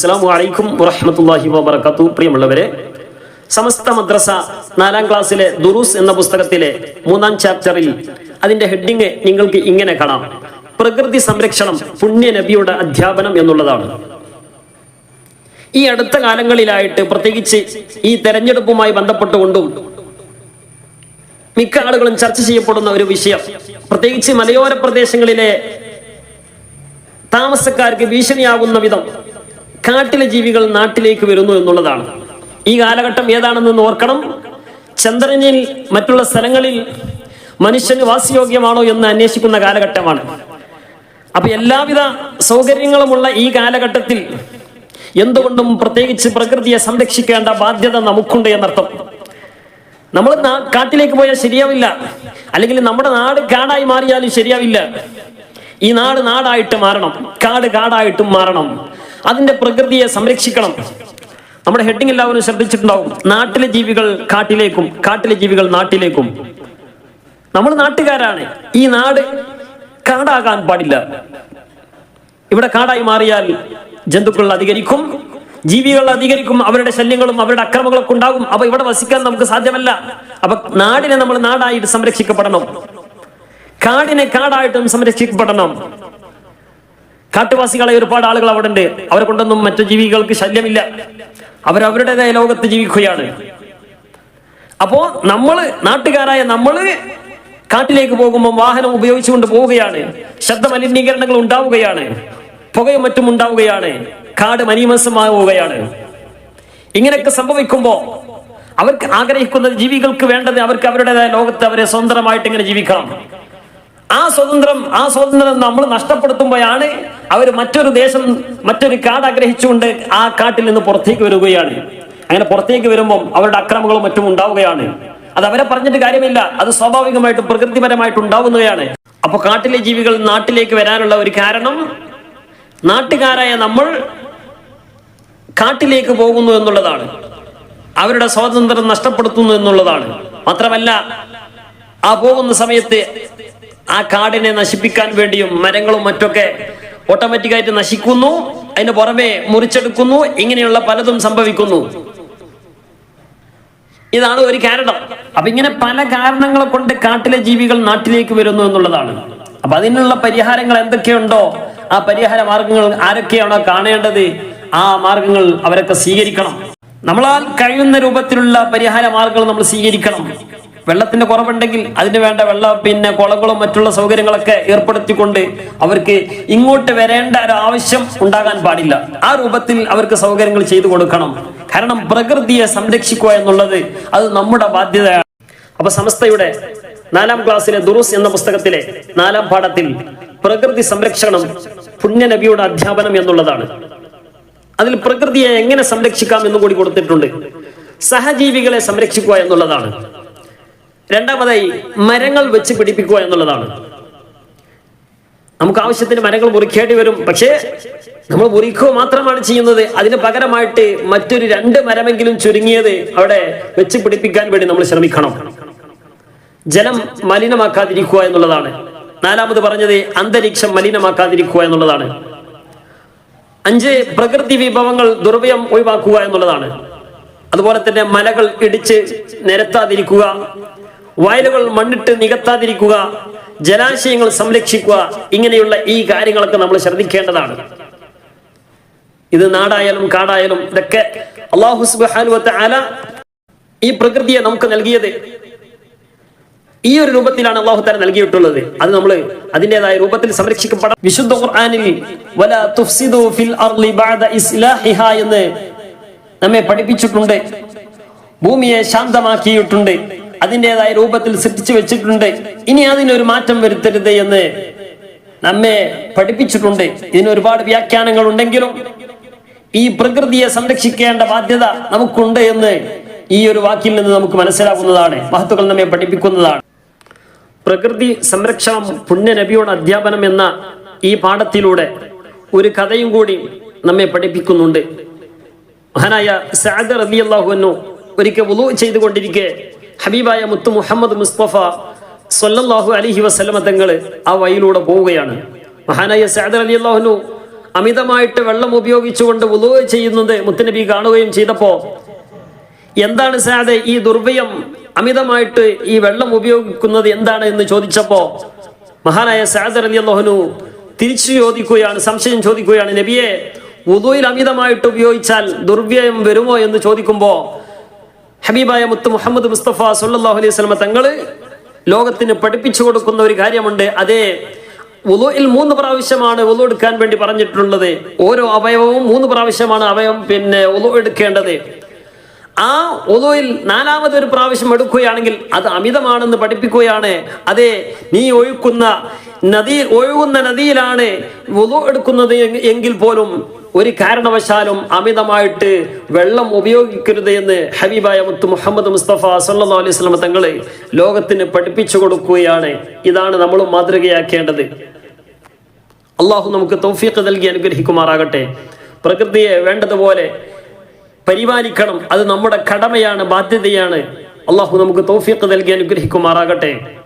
അസ്സാം വലൈക്കും വറഹമത്തല്ലാഹി വാബർക്കാത്തു പ്രിയമുള്ളവരെ സമസ്ത മദ്രസ നാലാം ക്ലാസ്സിലെ ദുറൂസ് എന്ന പുസ്തകത്തിലെ മൂന്നാം ചാപ്റ്ററിൽ അതിന്റെ ഹെഡിങ് നിങ്ങൾക്ക് ഇങ്ങനെ കാണാം. പ്രകൃതി സംരക്ഷണം പുണ്യ നബിയുടെ അധ്യാപനം എന്നുള്ളതാണ്. ഈ അടുത്ത കാലങ്ങളിലായിട്ട് പ്രത്യേകിച്ച് ഈ തെരഞ്ഞെടുപ്പുമായി ബന്ധപ്പെട്ടുകൊണ്ടും മിക്ക ആളുകളും ചർച്ച ചെയ്യപ്പെടുന്ന ഒരു വിഷയം. പ്രത്യേകിച്ച് മലയോര പ്രദേശങ്ങളിലെ താമസക്കാർക്ക് ഭീഷണിയാകുന്ന വിധം കാട്ടിലെ ജീവികൾ നാട്ടിലേക്ക് വരുന്നു എന്നുള്ളതാണ്. ഈ കാലഘട്ടം ഏതാണെന്ന് ഓർക്കണം. ചന്ദ്രനിൽ മറ്റുള്ള സ്ഥലങ്ങളിൽ മനുഷ്യന് വാസയോഗ്യമാണോ എന്ന് അന്വേഷിക്കുന്ന കാലഘട്ടമാണ്. അപ്പൊ എല്ലാവിധ സൗകര്യങ്ങളുമുള്ള ഈ കാലഘട്ടത്തിൽ എന്തുകൊണ്ടും പ്രത്യേകിച്ച് പ്രകൃതിയെ സംരക്ഷിക്കേണ്ട ബാധ്യത നമുക്കുണ്ട് എന്നർത്ഥം. നമ്മൾ കാട്ടിലേക്ക് പോയാൽ ശരിയാവില്ല. അല്ലെങ്കിൽ നമ്മുടെ നാട് കാടായി മാറിയാലും ശരിയാവില്ല. ഈ നാട് നാടായിട്ട് മാറണം. കാട് കാടായിട്ടും മാറണം. അതിന്റെ പ്രകൃതിയെ സംരക്ഷിക്കണം. നമ്മുടെ ഹെഡിങ് എല്ലാവരും ശ്രദ്ധിച്ചിട്ടുണ്ടാവും. നാട്ടിലെ ജീവികൾ കാട്ടിലേക്കും കാട്ടിലെ ജീവികൾ നാട്ടിലേക്കും. നമ്മൾ നാട്ടുകാരാണ്. ഈ നാട് കാടാകാൻ പാടില്ല. ഇവിടെ കാടായി മാറിയാൽ ജന്തുക്കൾ അധികരിക്കും ജീവികൾ അധികരിക്കും അവരുടെ ശല്യങ്ങളും അവരുടെ അക്രമങ്ങളൊക്കെ ഉണ്ടാകും. അപ്പൊ ഇവിടെ വസിക്കാൻ നമുക്ക് സാധ്യമല്ല. അപ്പൊ നാടിനെ നമ്മൾ നാടായിട്ട് സംരക്ഷിക്കപ്പെടണം. കാടിനെ കാടായിട്ടും സംരക്ഷിക്കപ്പെടണം. കാട്ടുവാസികളെ ഒരുപാട് ആളുകൾ അവിടെ ഉണ്ട് അവരെ കൊണ്ടൊന്നും മറ്റു ജീവികൾക്ക് ശല്യമില്ല. അവരവരുടേതായ ലോകത്ത് ജീവിക്കുകയാണ്. അപ്പോ നമ്മൾ നാട്ടുകാരായ നമ്മൾ കാട്ടിലേക്ക് പോകുമ്പോൾ വാഹനം ഉപയോഗിച്ചുകൊണ്ട് പോവുകയാണ്. ശബ്ദ മലിനീകരണങ്ങൾ ഉണ്ടാവുകയാണ്. പുകയും മറ്റും ഉണ്ടാവുകയാണ്. കാട് മനീമസമാവുകയാണ് ഇങ്ങനെയൊക്കെ സംഭവിക്കുമ്പോൾ അവർക്ക് ആഗ്രഹിക്കുന്ന ജീവികൾക്ക് വേണ്ടത് അവർക്ക് അവരുടേതായ ലോകത്ത് അവരെ സ്വതന്ത്രമായിട്ട് ഇങ്ങനെ ജീവിക്കണം. ആ സ്വതന്ത്രം ആ സ്വതന്ത്രം നമ്മൾ നഷ്ടപ്പെടുത്തുമ്പോഴാണ് അവർ മറ്റൊരു ദേശം മറ്റൊരു കാട് ആഗ്രഹിച്ചുകൊണ്ട് ആ കാട്ടിൽ നിന്ന് പുറത്തേക്ക് വരികയാണ്. അങ്ങനെ പുറത്തേക്ക് വരുമ്പം അവരുടെ അക്രമങ്ങളും മറ്റും ഉണ്ടാവുകയാണ്. അത് അവരെ പറഞ്ഞിട്ട് കാര്യമില്ല. അത് സ്വാഭാവികമായിട്ടും പ്രകൃതിപരമായിട്ട് ഉണ്ടാവുന്നവയാണ്. അപ്പൊ കാട്ടിലെ ജീവികൾ നാട്ടിലേക്ക് വരാനുള്ള ഒരു കാരണം നാട്ടുകാരായ നമ്മൾ കാട്ടിലേക്ക് പോകുന്നു എന്നുള്ളതാണ്. അവരുടെ സ്വാതന്ത്ര്യം നഷ്ടപ്പെടുത്തുന്നു എന്നുള്ളതാണ്. മാത്രമല്ല ആ പോകുന്ന സമയത്ത് ആ കാടിനെ നശിപ്പിക്കാൻ വേണ്ടിയും മരങ്ങളും മറ്റൊക്കെ ഓട്ടോമാറ്റിക്കായിട്ട് നശിക്കുന്നു. അതിന് പുറമെ മുറിച്ചെടുക്കുന്നു. ഇങ്ങനെയുള്ള പലതും സംഭവിക്കുന്നു. ഇതാണ് ഒരു കാരണം. അപ്പൊ ഇങ്ങനെ പല കാരണങ്ങളെ കൊണ്ട് കാട്ടിലെ ജീവികൾ നാട്ടിലേക്ക് വരുന്നു എന്നുള്ളതാണ്. അപ്പൊ അതിനുള്ള പരിഹാരങ്ങൾ എന്തൊക്കെയുണ്ടോ? ആ പരിഹാര മാർഗങ്ങൾ ആരൊക്കെയാണോ കാണേണ്ടത്? ആ മാർഗങ്ങൾ അവരൊക്കെ സ്വീകരിക്കണം. നമ്മളാൽ കഴിയുന്ന രൂപത്തിലുള്ള പരിഹാര മാർഗങ്ങൾ നമ്മൾ സ്വീകരിക്കണം. വെള്ളത്തിന്റെ കുറവുണ്ടെങ്കിൽ അതിന് വേണ്ട വെള്ളം പിന്നെ കുളങ്ങളും മറ്റുള്ള സൗകര്യങ്ങളൊക്കെ ഏർപ്പെടുത്തിക്കൊണ്ട് അവർക്ക് ഇങ്ങോട്ട് വരേണ്ട ഒരു ആവശ്യം ഉണ്ടാകാൻ പാടില്ല. ആ രൂപത്തിൽ അവർക്ക് സൗകര്യങ്ങൾ ചെയ്തു കൊടുക്കണം. കാരണം പ്രകൃതിയെ സംരക്ഷിക്കുക എന്നുള്ളത് അത് നമ്മുടെ ബാധ്യതയാണ്. അപ്പൊ സമസ്തയുടെ നാലാം ക്ലാസ്സിലെ ദുറൂസ് എന്ന പുസ്തകത്തിലെ നാലാം പാഠത്തിൽ പ്രകൃതി സംരക്ഷണം പുണ്യനബിയുടെ അധ്യാപനം എന്നുള്ളതാണ്. അതിൽ പ്രകൃതിയെ എങ്ങനെ സംരക്ഷിക്കാം എന്നും കൂടി കൊടുത്തിട്ടുണ്ട്. സഹജീവികളെ സംരക്ഷിക്കുക എന്നുള്ളതാണ്. രണ്ടാമതായി മരങ്ങൾ വെച്ച് പിടിപ്പിക്കുക എന്നുള്ളതാണ്. നമുക്ക് ആവശ്യത്തിന് മരങ്ങൾ മുറിക്കേണ്ടി വരും. പക്ഷേ നമ്മൾ മുറിക്കുക മാത്രമാണ് ചെയ്യുന്നത്. അതിന് പകരമായിട്ട് മറ്റൊരു രണ്ട് മരമെങ്കിലും ചുരുങ്ങിയത് അവിടെ വെച്ച് പിടിപ്പിക്കാൻ വേണ്ടി നമ്മൾ ശ്രമിക്കണം. ജലം മലിനമാക്കാതിരിക്കുക എന്നുള്ളതാണ്. നാലാമത് പറഞ്ഞത് അന്തരീക്ഷം മലിനമാക്കാതിരിക്കുക എന്നുള്ളതാണ്. അഞ്ച് പ്രകൃതി വിഭവങ്ങൾ ദുർവ്യം ഒഴിവാക്കുക എന്നുള്ളതാണ്. അതുപോലെ തന്നെ മലകൾ ഇടിച്ച് നിരത്താതിരിക്കുക വയലുകൾ മണ്ണിട്ട് നികത്താതിരിക്കുക ജലാശയങ്ങൾ സംരക്ഷിക്കുക ഇങ്ങനെയുള്ള ഈ കാര്യങ്ങളൊക്കെ നമ്മൾ ശ്രദ്ധിക്കേണ്ടതാണ്. ഇത് നാടായാലും കാടായാലും ഇതൊക്കെ അള്ളാഹു സുബ്ഹാനഹു ആല ഈ പ്രകൃതിയെ നമുക്ക് നൽകിയത്. ഈ ഒരു രൂപത്തിലാണ് അള്ളാഹു താല നൽകിയിട്ടുള്ളത്. അത് നമ്മൾ അതിന്റെതായ രൂപത്തിൽ സംരക്ഷിക്കപ്പെടാം വിശുദ്ധ ഖുർആാനിൽ ഫിൽ അർളി ബഅദ എന്ന് നമ്മെ പഠിപ്പിച്ചിട്ടുണ്ട്. ഭൂമിയെ ശാന്തമാക്കിയിട്ടുണ്ട്. അതിന്റെതായ രൂപത്തിൽ സൃഷ്ടിച്ചു വെച്ചിട്ടുണ്ട്. ഇനി അതിനൊരു മാറ്റം വരുത്തരുത് എന്ന് നമ്മെ പഠിപ്പിച്ചിട്ടുണ്ട്. ഇതിന് ഒരുപാട് വ്യാഖ്യാനങ്ങൾ ഉണ്ടെങ്കിലും ഈ പ്രകൃതിയെ സംരക്ഷിക്കേണ്ട ബാധ്യത നമുക്കുണ്ട് എന്ന് ഈ ഒരു വാക്കിൽ നിന്ന് നമുക്ക് മനസ്സിലാകുന്നതാണ്. മഹത്തുക്കൾ നമ്മെ പഠിപ്പിക്കുന്നതാണ്. പ്രകൃതി സംരക്ഷണം പുണ്യ നബിയുടെ അധ്യാപനം എന്ന ഈ പാഠത്തിലൂടെ ഒരു കഥയും കൂടി നമ്മെ പഠിപ്പിക്കുന്നുണ്ട്. മഹാനായ സഅദ് റളിയല്ലാഹു ഒരിക്കൽ ഉദു ചെയ്തുകൊണ്ടിരിക്കെ ഹബീബായ മുത്തു മുഹമ്മദ് മുസ്തഫ സല്ലല്ലാഹു അലിഹി വസ്ലമ തങ്ങൾ ആ വഴിയിലൂടെ പോവുകയാണ്. മഹാനായ സാദർ അലി അള്ളാഹുനു അമിതമായിട്ട് വെള്ളം ഉപയോഗിച്ചുകൊണ്ട് വുളു ചെയ്യുന്നത് മുത്തുനബി കാണുകയും ചെയ്തപ്പോ എന്താണ് സാദെ ഈ ദുർവ്യം അമിതമായിട്ട് ഈ വെള്ളം ഉപയോഗിക്കുന്നത് എന്താണ്? എന്ന് ചോദിച്ചപ്പോ മഹാനായ സാദർ അലി അള്ളാഹുനു തിരിച്ചു ചോദിക്കുകയാണ് സംശയം ചോദിക്കുകയാണ് നബിയെ ഉദുയിൽ അമിതമായിട്ട് ഉപയോഗിച്ചാൽ ദുർവ്യയം വരുമോ? എന്ന് ചോദിക്കുമ്പോ ഹബീബായ മുത്ത് മുഹമ്മദ് മുസ്തഫ സല്ലാഹു അലൈഹി സ്വലമ തങ്ങൾ ലോകത്തിന് പഠിപ്പിച്ചു കൊടുക്കുന്ന ഒരു കാര്യമുണ്ട്. അതേ ഉലോയിൽ മൂന്ന് പ്രാവശ്യമാണ് ഉലു എടുക്കാൻ വേണ്ടി പറഞ്ഞിട്ടുള്ളത്. ഓരോ അവയവവും മൂന്ന് പ്രാവശ്യമാണ് അവയവം പിന്നെ ഉലു എടുക്കേണ്ടത്. ആ ഒതുവിൽ നാലാമതൊരു പ്രാവശ്യം എടുക്കുകയാണെങ്കിൽ അത് അമിതമാണെന്ന് പഠിപ്പിക്കുകയാണ്. അതെ നീ ഒഴുക്കുന്ന നദി ഒഴുകുന്ന നദിയിലാണ് വുളു എടുക്കുന്നത് എങ് എങ്കിൽ പോലും ഒരു കാരണവശാലും അമിതമായിട്ട് വെള്ളം ഉപയോഗിക്കരുത് എന്ന് ഹബീബായ മുത്ത് മുഹമ്മദ് മുസ്തഫ സല്ലാ അലൈഹി സ്വലമ തങ്ങളെ ലോകത്തിന് പഠിപ്പിച്ചു കൊടുക്കുകയാണ്. ഇതാണ് നമ്മൾ മാതൃകയാക്കേണ്ടത്. അള്ളാഹു നമുക്ക് തൗഫീഖ് നൽകി അനുഗ്രഹിക്കുമാറാകട്ടെ. പ്രകൃതിയെ വേണ്ടതുപോലെ പരിപാലിക്കണം. അത് നമ്മുടെ കടമയാണ് ബാധ്യതയാണ്. അള്ളാഹു നമുക്ക് തൗഫീഖ് നൽകി അനുഗ്രഹിക്കുമാറാകട്ടെ.